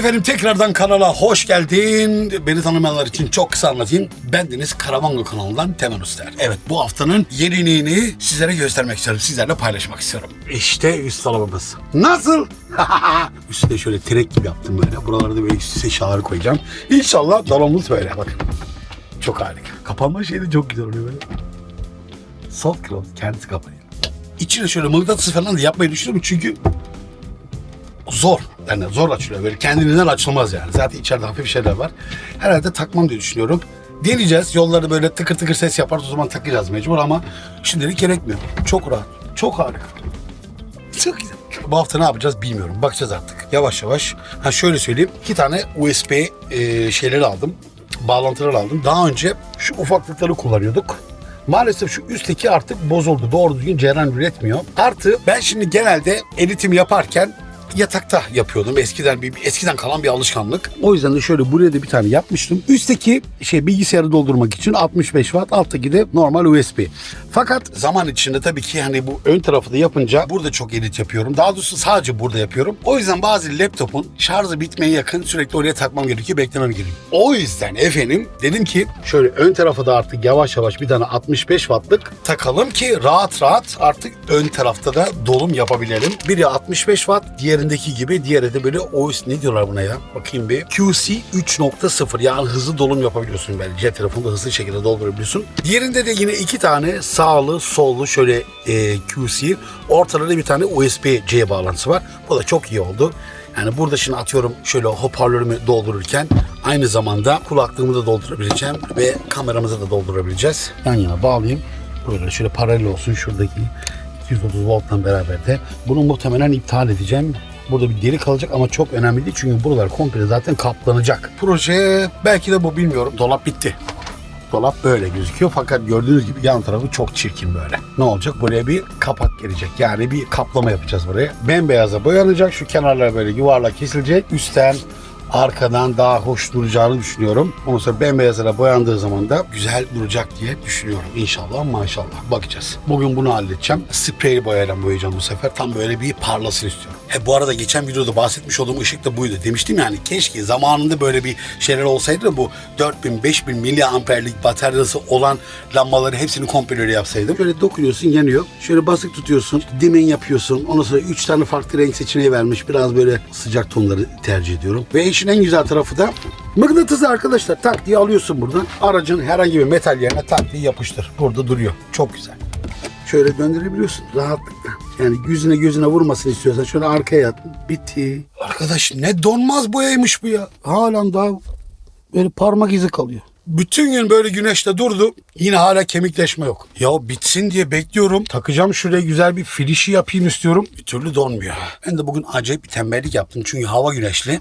Efendim tekrardan kanala hoş geldin. Beni tanımayanlar için çok kısa anlatayım. Bendeniz Karamango kanalından Temel Uster. Evet bu haftanın yeniliğini sizlere göstermek istiyorum. Sizlerle paylaşmak istiyorum. İşte üst dolabımız. Nasıl? Üstüne şöyle trek gibi yaptım böyle. Buralarda böyle üst üste koyacağım. İnşallah dolabımız böyle bakın. Çok harika. Kapanma şeyi de çok güzel oluyor böyle. Soft close. Kendisi kapanıyor. İçine şöyle mıknatıs falan da yapmayı düşünüyorum çünkü zor. Yani zor açılıyor böyle kendiliğinden açılmaz yani. Zaten içeride hafif şeyler var. Herhalde takmam diye düşünüyorum. Deneyeceğiz. Yolları böyle tıkır tıkır ses yapar o zaman takacağız mecbur ama şimdilik gerekmiyor. Çok rahat. Çok harika. Çok güzel. Bu hafta ne yapacağız bilmiyorum. Bakacağız artık. Yavaş yavaş. Ha şöyle söyleyeyim. iki tane USB e, şeyleri aldım. Bağlantılar aldım. Daha önce şu ufaklıkları kullanıyorduk. Maalesef şu üstteki artık bozuldu. Doğru düzgün ceren üretmiyor. Artı ben şimdi genelde editim yaparken yatakta yapıyordum. Eskiden bir eskiden kalan bir alışkanlık. O yüzden de şöyle buraya da bir tane yapmıştım. Üstteki şey bilgisayarı doldurmak için 65 watt, alttaki de normal USB. Fakat zaman içinde tabii ki hani bu ön tarafı da yapınca burada çok edit yapıyorum. Daha doğrusu sadece burada yapıyorum. O yüzden bazı laptopun şarjı bitmeye yakın sürekli oraya takmam gerekiyor, beklemem gerekiyor. O yüzden efendim dedim ki şöyle ön tarafa da artık yavaş yavaş bir tane 65 wattlık takalım ki rahat rahat artık ön tarafta da dolum yapabilelim. Biri 65 watt, diğerindeki gibi diğeri de böyle OS ne diyorlar buna ya? Bakayım bir. QC 3.0 yani hızlı dolum yapabiliyorsun böyle. Cep telefonunda hızlı şekilde doldurabiliyorsun. Diğerinde de yine iki tane sağlı sollu şöyle e, QC. Ortada da bir tane USB-C bağlantısı var. Bu da çok iyi oldu. Yani burada şimdi atıyorum şöyle hoparlörümü doldururken aynı zamanda kulaklığımı da doldurabileceğim ve kameramızı da doldurabileceğiz. Yan yana bağlayayım. Böyle şöyle paralel olsun şuradaki 230 voltla beraber de. Bunu muhtemelen iptal edeceğim. Burada bir deri kalacak ama çok önemli değil çünkü buralar komple zaten kaplanacak. Proje belki de bu bilmiyorum. Dolap bitti. Dolap böyle gözüküyor fakat gördüğünüz gibi yan tarafı çok çirkin böyle. Ne olacak? Buraya bir kapak gelecek. Yani bir kaplama yapacağız buraya. Bembeyaza boyanacak. Şu kenarlar böyle yuvarlak kesilecek. Üstten arkadan daha hoş duracağını düşünüyorum. Ondan sonra bembeyazlara boyandığı zaman da güzel duracak diye düşünüyorum. İnşallah maşallah. Bakacağız. Bugün bunu halledeceğim. Sprey boyayla boyayacağım bu sefer. Tam böyle bir parlasın istiyorum. He bu arada geçen videoda bahsetmiş olduğum ışık da buydu. Demiştim yani keşke zamanında böyle bir şeyler olsaydı da bu 4000-5000 miliamperlik bataryası olan lambaları hepsini komple öyle yapsaydım. Şöyle dokunuyorsun yanıyor. Şöyle basık tutuyorsun. Dimen yapıyorsun. Ondan sonra 3 tane farklı renk seçeneği vermiş. Biraz böyle sıcak tonları tercih ediyorum. Ve işin en güzel tarafı da mıknatısı arkadaşlar. Tak diye alıyorsun buradan. Aracın herhangi bir metal yerine tak diye yapıştır. Burada duruyor. Çok güzel. Şöyle döndürebiliyorsun rahatlıkla. Yani yüzüne gözüne vurmasını istiyorsan şöyle arkaya yat. Bitti. Arkadaş ne donmaz boyaymış bu ya. Halen daha böyle parmak izi kalıyor. Bütün gün böyle güneşte durdu. Yine hala kemikleşme yok. Ya bitsin diye bekliyorum. Takacağım şuraya güzel bir filişi yapayım istiyorum. Bir türlü donmuyor. Ben de bugün acayip bir tembellik yaptım. Çünkü hava güneşli.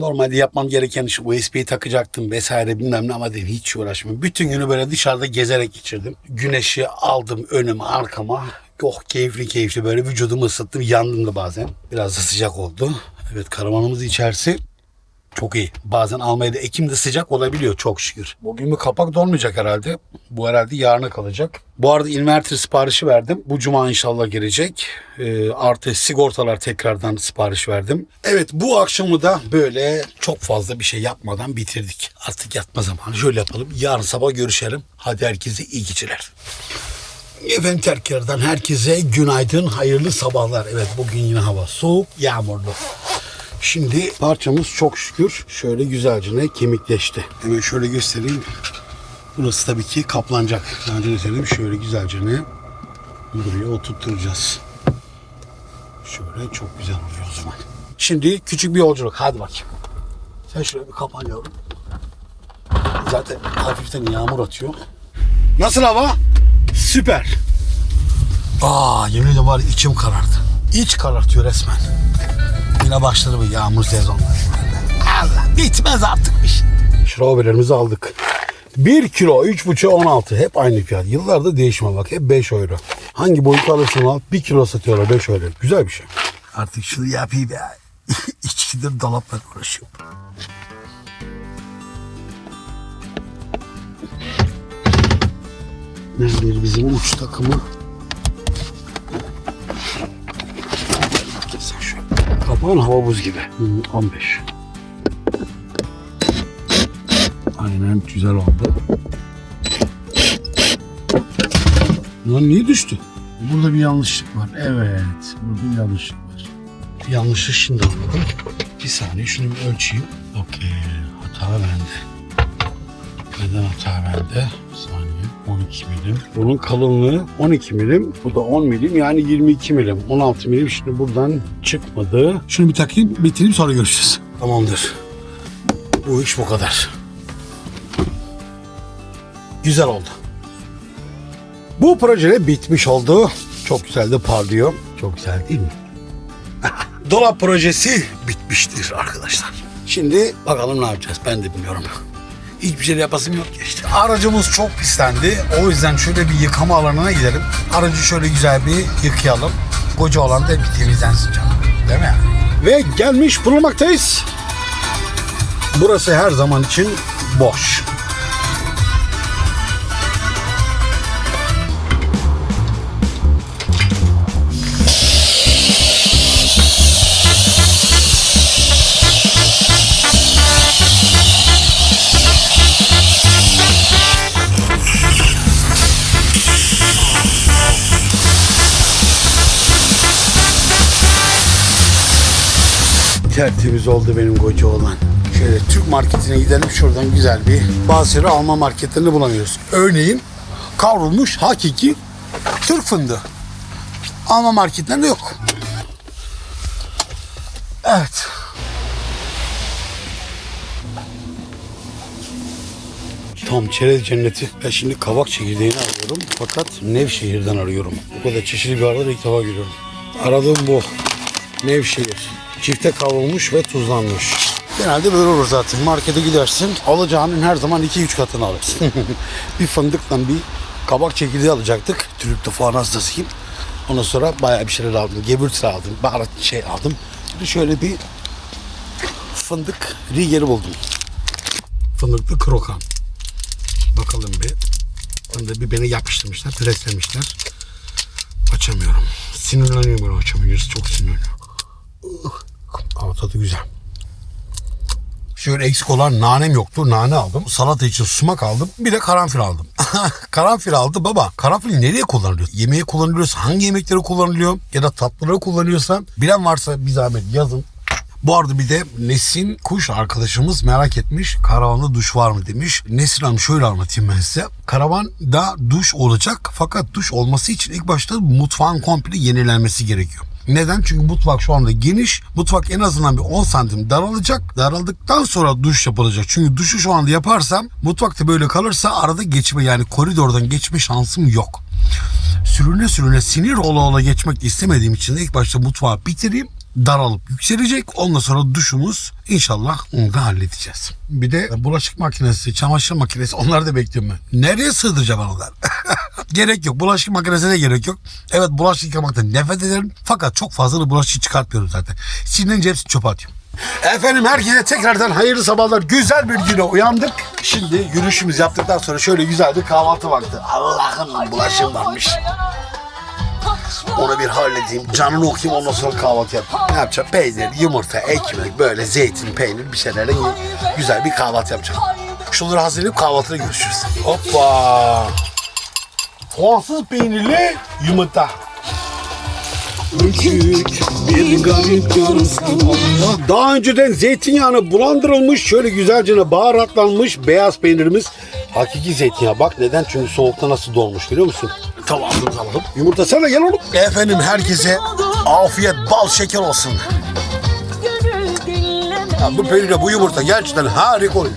Normalde yapmam gereken iş USB'yi takacaktım vesaire bilmem ne ama dedim hiç uğraşmıyorum. Bütün günü böyle dışarıda gezerek geçirdim. Güneşi aldım önüme arkama. Oh keyifli keyifli böyle vücudumu ısıttım. Yandım da bazen. Biraz da sıcak oldu. Evet karavanımız içerisi çok iyi. Bazen Almanya'da Ekim'de sıcak olabiliyor çok şükür. Bugün bir kapak dolmayacak herhalde. Bu herhalde yarına kalacak. Bu arada inverter siparişi verdim. Bu cuma inşallah gelecek. Ee, artı sigortalar tekrardan sipariş verdim. Evet bu akşamı da böyle çok fazla bir şey yapmadan bitirdik. Artık yatma zamanı. Şöyle yapalım. Yarın sabah görüşelim. Hadi herkese iyi geceler. Efendim tekrardan herkese günaydın, hayırlı sabahlar. Evet bugün yine hava soğuk, yağmurlu. Şimdi parçamız çok şükür şöyle güzelce ne kemikleşti. Hemen şöyle göstereyim. Burası tabii ki kaplanacak. Daha önce de söyledim şöyle güzelce ne buraya oturtturacağız. Şöyle çok güzel oluyor o zaman. Şimdi küçük bir yolculuk. Hadi bakayım. Sen şöyle bir kapan yavrum. Zaten hafiften yağmur atıyor. Nasıl hava? Süper. Aa yemin ediyorum var içim karardı. İç karartıyor resmen. Yine başladı bu yağmur sezonları. Allah bitmez artık bir şey. Strawberry'lerimizi aldık. 1 kilo 3,5 16 hep aynı fiyat. Yıllarda değişme bak hep 5 euro. Hangi boyut alırsan al 1 kilo satıyorlar 5 euro. Güzel bir şey. Artık şunu yapayım ya. İçkidir dolapla uğraşıyorum. Neredir bizim uç takımı? Kapağın hava buz gibi. Hmm, 15. Aynen güzel oldu. Lan niye düştü? Burada bir yanlışlık var. Evet. Burada bir yanlışlık var. Yanlışı şimdi anladım. Bir saniye şunu bir ölçeyim. Okey. Hata bende. Neden hata bende? Saniye. 12 milim. Bunun kalınlığı 12 milim. Bu da 10 milim yani 22 milim. 16 milim şimdi buradan çıkmadı. Şunu bir takayım bitireyim sonra görüşürüz. Tamamdır. Bu iş bu kadar. Güzel oldu. Bu proje bitmiş oldu. Çok güzel de parlıyor. Çok güzel değil mi? Dolap projesi bitmiştir arkadaşlar. Şimdi bakalım ne yapacağız ben de bilmiyorum. Hiçbir şey yapasım yok işte. Aracımız çok pislendi. O yüzden şöyle bir yıkama alanına gidelim. Aracı şöyle güzel bir yıkayalım. Koca olan da bir temizlensin canım. Değil mi? Ve gelmiş bulunmaktayız. Burası her zaman için boş. Tertemiz oldu benim koca olan. Şöyle Türk marketine gidelim şuradan güzel bir bazı şeyleri Alman marketlerinde bulamıyoruz. Örneğin kavrulmuş hakiki Türk fındığı. Alman marketlerinde yok. Evet. Tam çerez cenneti. Ben şimdi kavak çekirdeğini arıyorum. Fakat Nevşehir'den arıyorum. Bu kadar çeşitli bir arada ilk defa görüyorum. Aradığım bu. Nevşehir. Çifte kavrulmuş ve tuzlanmış. Genelde böyle olur zaten. Markete gidersin. Alacağının her zaman 2-3 katını alırsın. bir fındıkla bir kabak çekirdeği alacaktık. Trüpte falan hastasıyım. Ondan sonra bayağı bir şeyler aldım. Gebürtü aldım. Baharat şey aldım. De şöyle bir fındık rigeri buldum. Fındıklı krokan. Bakalım bir. Da bir beni yapıştırmışlar, preslemişler. Açamıyorum. Sinirleniyorum böyle açamıyoruz. Çok sinirleniyorum. Ama tadı güzel. Şöyle eksik olan nanem yoktu. Nane aldım. Salata için sumak aldım. Bir de karanfil aldım. karanfil aldı baba. Karanfil nereye kullanılıyor? Yemeğe kullanılıyorsa hangi yemeklere kullanılıyor? Ya da tatlılara kullanıyorsa bilen varsa bir zahmet yazın. Bu arada bir de Nesin Kuş arkadaşımız merak etmiş. Karavanda duş var mı demiş. Nesin Hanım şöyle anlatayım ben size. Karavanda duş olacak fakat duş olması için ilk başta mutfağın komple yenilenmesi gerekiyor. Neden? Çünkü mutfak şu anda geniş. Mutfak en azından bir 10 santim daralacak. Daraldıktan sonra duş yapılacak. Çünkü duşu şu anda yaparsam mutfakta böyle kalırsa arada geçme yani koridordan geçme şansım yok. Sürüne sürüne sinir ola ola geçmek istemediğim için ilk başta mutfağı bitireyim daralıp yükselecek. Ondan sonra duşumuz inşallah onu da halledeceğiz. Bir de bulaşık makinesi, çamaşır makinesi onları da bekliyorum ben. Nereye sığdıracağım onları? gerek yok. Bulaşık makinesine gerek yok. Evet bulaşık yıkamaktan nefret ederim. Fakat çok fazla da bulaşık çıkartmıyorum zaten. Sinirince hepsini çöpe atıyorum. Efendim herkese tekrardan hayırlı sabahlar. Güzel bir güne uyandık. Şimdi yürüyüşümüz yaptıktan sonra şöyle güzel bir kahvaltı vakti. Allah'ım bulaşığım varmış. Onu bir halledeyim. Canını okuyayım ondan sonra kahvaltı yap. Ne yapacağım? Peynir, yumurta, ekmek, böyle zeytin, peynir bir şeylerle güzel bir kahvaltı yapacağım. Şunları hazırlayıp kahvaltıda görüşürüz. Hoppa. Fransız peynirli yumurta. Küçük bir garip yarısı Daha önceden zeytinyağını bulandırılmış, şöyle güzelce baharatlanmış beyaz peynirimiz. Hakiki zeytinyağı. Bak neden? Çünkü soğukta nasıl dolmuş biliyor musun? Tamam alalım. Yumurta sen de gel oğlum. Efendim herkese afiyet bal şeker olsun. Ya bu peynirle bu yumurta gerçekten harika oluyor.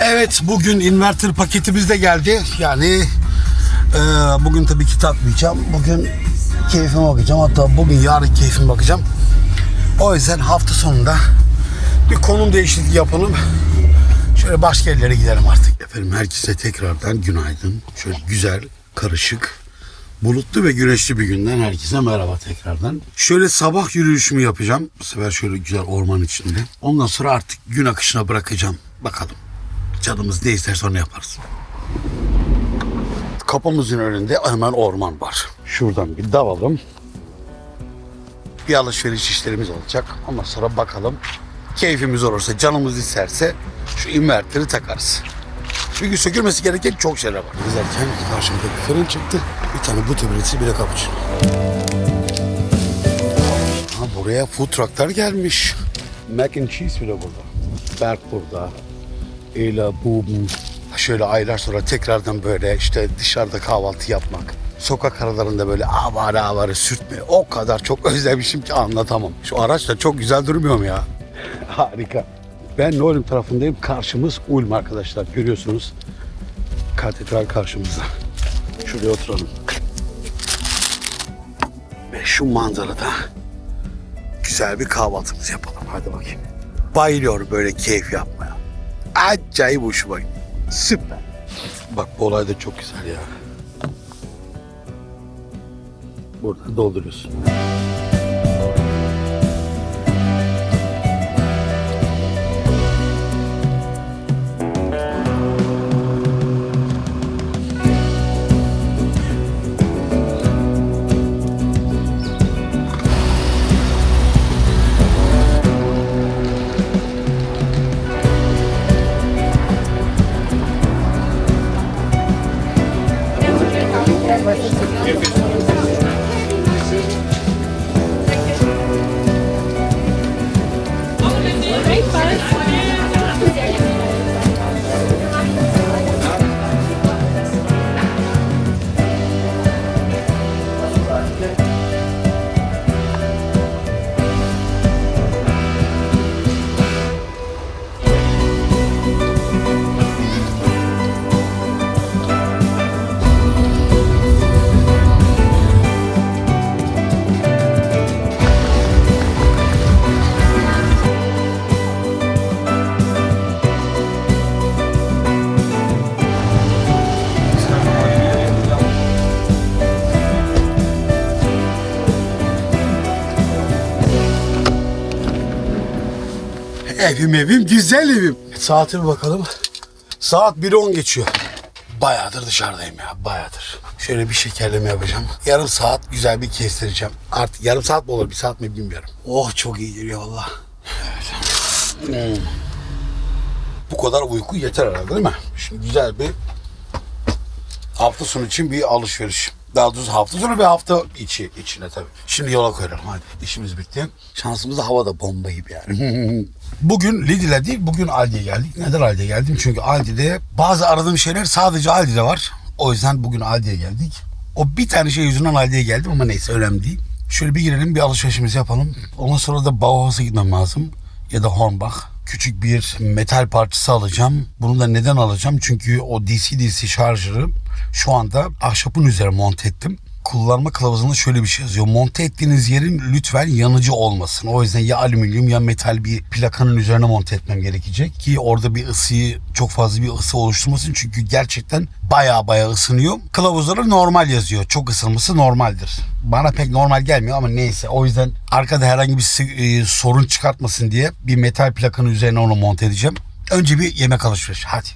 Evet bugün inverter paketimiz de geldi. Yani e, bugün tabii ki tatmayacağım. Bugün keyfime bakacağım. Hatta bugün yarın keyfime bakacağım. O yüzden hafta sonunda bir konum değişikliği yapalım. Şöyle başka yerlere gidelim artık. Efendim herkese tekrardan günaydın. Şöyle güzel, karışık, bulutlu ve güneşli bir günden herkese merhaba tekrardan. Şöyle sabah yürüyüşümü yapacağım. Bu sefer şöyle güzel orman içinde. Ondan sonra artık gün akışına bırakacağım. Bakalım. Canımız ne isterse onu yaparız. Kapımızın önünde hemen orman var. Şuradan bir dalalım. Bir alışveriş işlerimiz olacak. Ama sonra bakalım. Keyfimiz olursa, canımız isterse şu inverteri takarız. Çünkü sökülmesi gereken çok şeyler var. Gezerken karşımda bir fırın çıktı. Bir tane bu tebirisi bir de cappuccino. Ha, buraya food trucklar gelmiş. Mac and cheese bile burada. Berk burada. Ela, Bum. Şöyle aylar sonra tekrardan böyle işte dışarıda kahvaltı yapmak. Sokak aralarında böyle avare avare sürtme. O kadar çok özlemişim ki anlatamam. Şu araç da çok güzel durmuyor mu ya? Harika. Ben Nolim tarafındayım. Karşımız Ulm arkadaşlar. Görüyorsunuz. Katedral karşımızda. Şuraya oturalım. Ve şu manzarada güzel bir kahvaltımızı yapalım. Hadi bakayım. Bayılıyorum böyle keyif yapmaya. Acayip hoşuma gidiyor. Süper. Bak bu olay da çok güzel ya. Buradan dolduruyorsun. Evim evim güzel evim. Saate bir bakalım. Saat 1.10 geçiyor. Bayağıdır dışarıdayım ya bayağıdır. Şöyle bir şekerleme yapacağım. Yarım saat güzel bir kestireceğim. Artık yarım saat mi olur bir saat mi bilmiyorum. Oh çok iyi geliyor valla. Evet. Hmm. Bu kadar uyku yeter herhalde değil mi? Şimdi güzel bir hafta sonu için bir alışveriş. Daha doğrusu hafta sonu ve hafta içi içine tabii. Şimdi yola koyalım hadi. İşimiz bitti. Şansımız da havada bomba gibi yani. bugün Lidl'e değil bugün Aldi'ye geldik. Neden Aldi'ye geldim? Çünkü Aldi'de bazı aradığım şeyler sadece Aldi'de var. O yüzden bugün Aldi'ye geldik. O bir tane şey yüzünden Aldi'ye geldim ama neyse önemli değil. Şöyle bir girelim bir alışverişimizi yapalım. Ondan sonra da Bauhaus'a gitmem lazım. Ya da Hornbach küçük bir metal parçası alacağım. Bunu da neden alacağım? Çünkü o DC-DC şarjörü şu anda ahşapın üzerine monte ettim. Kullanma kılavuzunda şöyle bir şey yazıyor. Monte ettiğiniz yerin lütfen yanıcı olmasın. O yüzden ya alüminyum ya metal bir plakanın üzerine monte etmem gerekecek. Ki orada bir ısıyı çok fazla bir ısı oluşturmasın. Çünkü gerçekten baya baya ısınıyor. Kılavuzları normal yazıyor. Çok ısınması normaldir. Bana pek normal gelmiyor ama neyse. O yüzden arkada herhangi bir e, sorun çıkartmasın diye bir metal plakanın üzerine onu monte edeceğim. Önce bir yemek alışverişi. Hadi.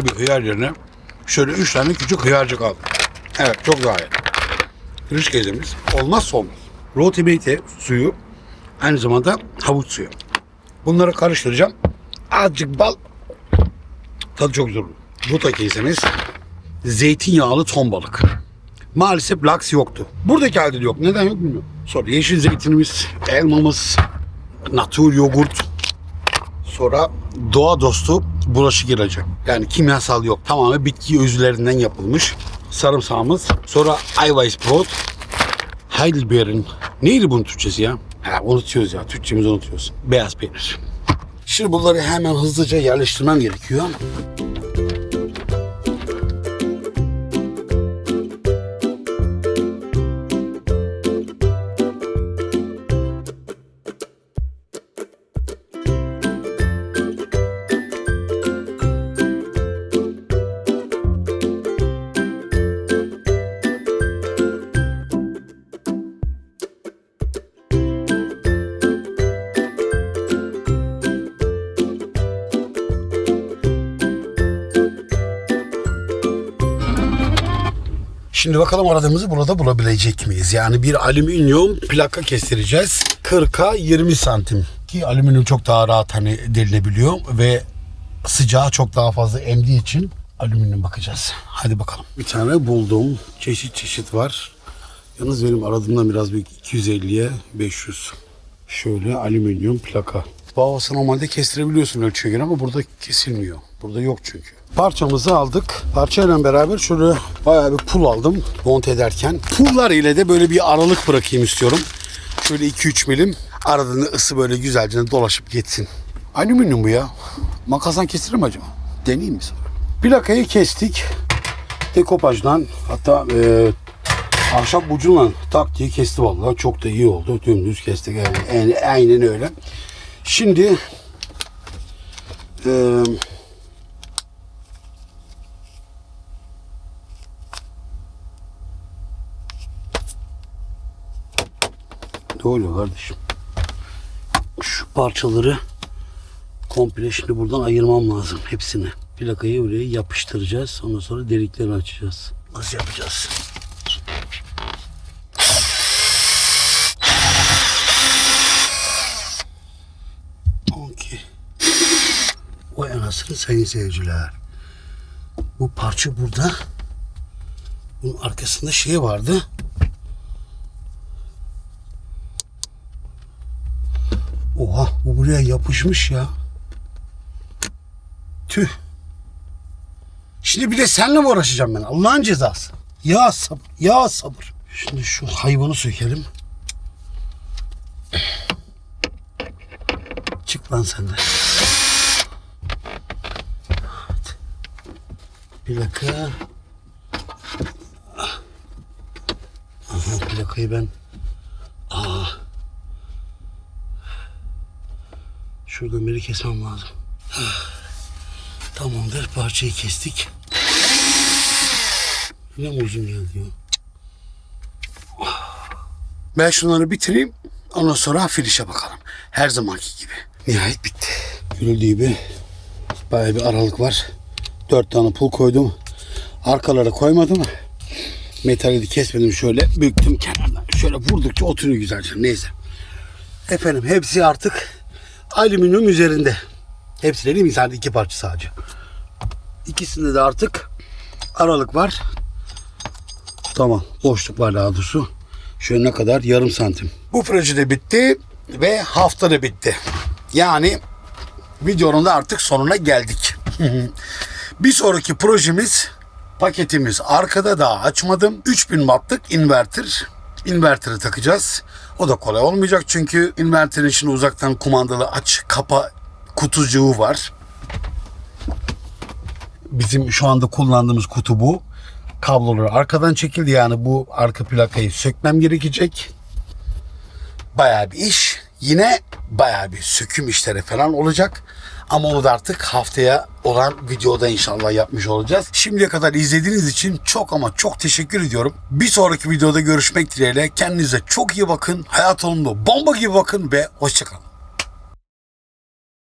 Koca bir hıyar yerine şöyle üç tane küçük hıyarcık aldım. Evet çok daha iyi. Kırış gezemiz olmazsa olmaz. Roti beyti suyu aynı zamanda havuç suyu. Bunları karıştıracağım. Azıcık bal. Tadı çok güzel olur. Ruta kesemiz zeytinyağlı ton balık. Maalesef laks yoktu. Buradaki halde de yok. Neden yok bilmiyorum. Sonra yeşil zeytinimiz, elmamız, natur yoğurt, Sonra doğa dostu bulaşık ilacı. Yani kimyasal yok. Tamamen bitki özlerinden yapılmış. Sarımsağımız. Sonra Eiweißbrot. Heidelbeer'in. Neydi bunun Türkçesi ya? Ha, unutuyoruz ya. Türkçemizi unutuyoruz. Beyaz peynir. Şimdi bunları hemen hızlıca yerleştirmem gerekiyor. Şimdi bakalım aradığımızı burada bulabilecek miyiz? Yani bir alüminyum plaka kestireceğiz. 40'a 20 santim. Ki alüminyum çok daha rahat hani delinebiliyor ve sıcağı çok daha fazla emdiği için alüminyum bakacağız. Hadi bakalım. Bir tane buldum. Çeşit çeşit var. Yalnız benim aradığımdan biraz büyük 250'ye 500. Şöyle alüminyum plaka. Bağlası normalde kestirebiliyorsun ölçüye göre ama burada kesilmiyor. Burada yok çünkü. Parçamızı aldık. Parçayla beraber şöyle bayağı bir pul aldım monte ederken. Pullar ile de böyle bir aralık bırakayım istiyorum. Şöyle 2-3 milim aradığında ısı böyle güzelce dolaşıp geçsin. Alüminyum bu ya. Makasdan kesilir mi acaba? Deneyeyim mi sonra? Plakayı kestik. Dekopajdan hatta e, ahşap ucunla tak diye kesti vallahi. Çok da iyi oldu. Dümdüz kestik. Yani, yani aynen öyle. Şimdi e, ne oluyor kardeşim? Şu parçaları komple şimdi buradan ayırmam lazım hepsini. Plakayı buraya yapıştıracağız. Ondan sonra deliklerini açacağız. Nasıl yapacağız? Okey. Vay anasını sayın seyirciler. Bu parça burada. Bunun arkasında şey vardı. Oha bu buraya yapışmış ya. Tüh. Şimdi bir de seninle mi uğraşacağım ben? Allah'ın cezası. Ya sabır, ya sabır. Şimdi şu hayvanı sökelim. Çık lan sen de. Evet. Plaka. Aha plakayı ben Aa. Şuradan biri kesmem lazım. Tamamdır parçayı kestik. Yine mi uzun geldi ya? Ben şunları bitireyim. Ondan sonra finish'e bakalım. Her zamanki gibi. Nihayet bitti. Görüldüğü gibi bayağı bir aralık var. Dört tane pul koydum. Arkalara koymadım. Metali de kesmedim şöyle büktüm kenardan. Şöyle vurdukça oturuyor güzelce. Neyse. Efendim hepsi artık alüminyum üzerinde. Hepsi değil mi? Sadece iki parça sadece. İkisinde de artık aralık var. Tamam. Boşluk var daha doğrusu. Şöyle ne kadar? Yarım santim. Bu proje de bitti ve hafta da bitti. Yani videonun da artık sonuna geldik. Bir sonraki projemiz paketimiz arkada daha açmadım. 3000 wattlık inverter. Inverter'ı takacağız. O da kolay olmayacak çünkü inverterin şimdi uzaktan kumandalı aç kapa kutucuğu var. Bizim şu anda kullandığımız kutu bu. Kabloları arkadan çekildi yani bu arka plakayı sökmem gerekecek. Bayağı bir iş. Yine bayağı bir söküm işleri falan olacak. Ama onu da artık haftaya olan videoda inşallah yapmış olacağız. Şimdiye kadar izlediğiniz için çok ama çok teşekkür ediyorum. Bir sonraki videoda görüşmek dileğiyle. Kendinize çok iyi bakın. Hayat yolunda bomba gibi bakın ve hoşçakalın.